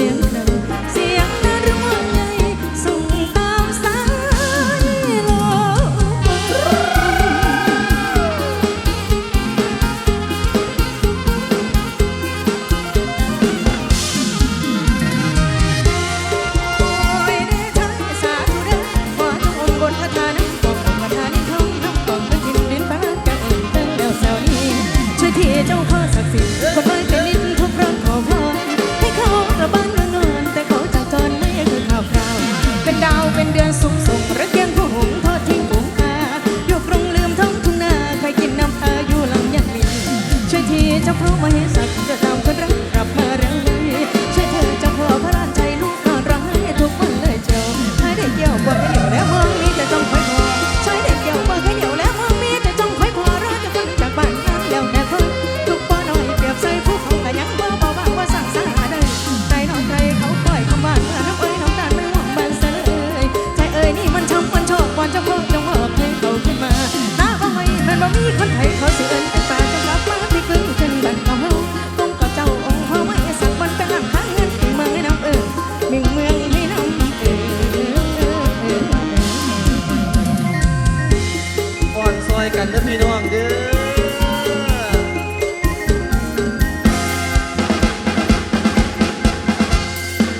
สียงเครเสียงน่ารัวใหญ่งตามสายลมโอ้ยเด้ท่านสาธุเด้อของค์พระธาตุน้ำกององพระธาตุนี้ทองน้ำกองพระทินดินฟ้าแก้วเอิญเติ้งแก้วแซวนี้ช่วยที่เจ้าข้อศักดิ์สิทธิ์ ดาวเป็นเดือนสุขส่งระเกียงผู้หงทอดทิ้งหุงคาอยู่กรงลืมท้องทุ่งนาเคยกินน้ำอาอยู่ลำยังมีช่วยทีเจ้าพระมเหสักจะตาม กันเด้อพี่น้องเด้อ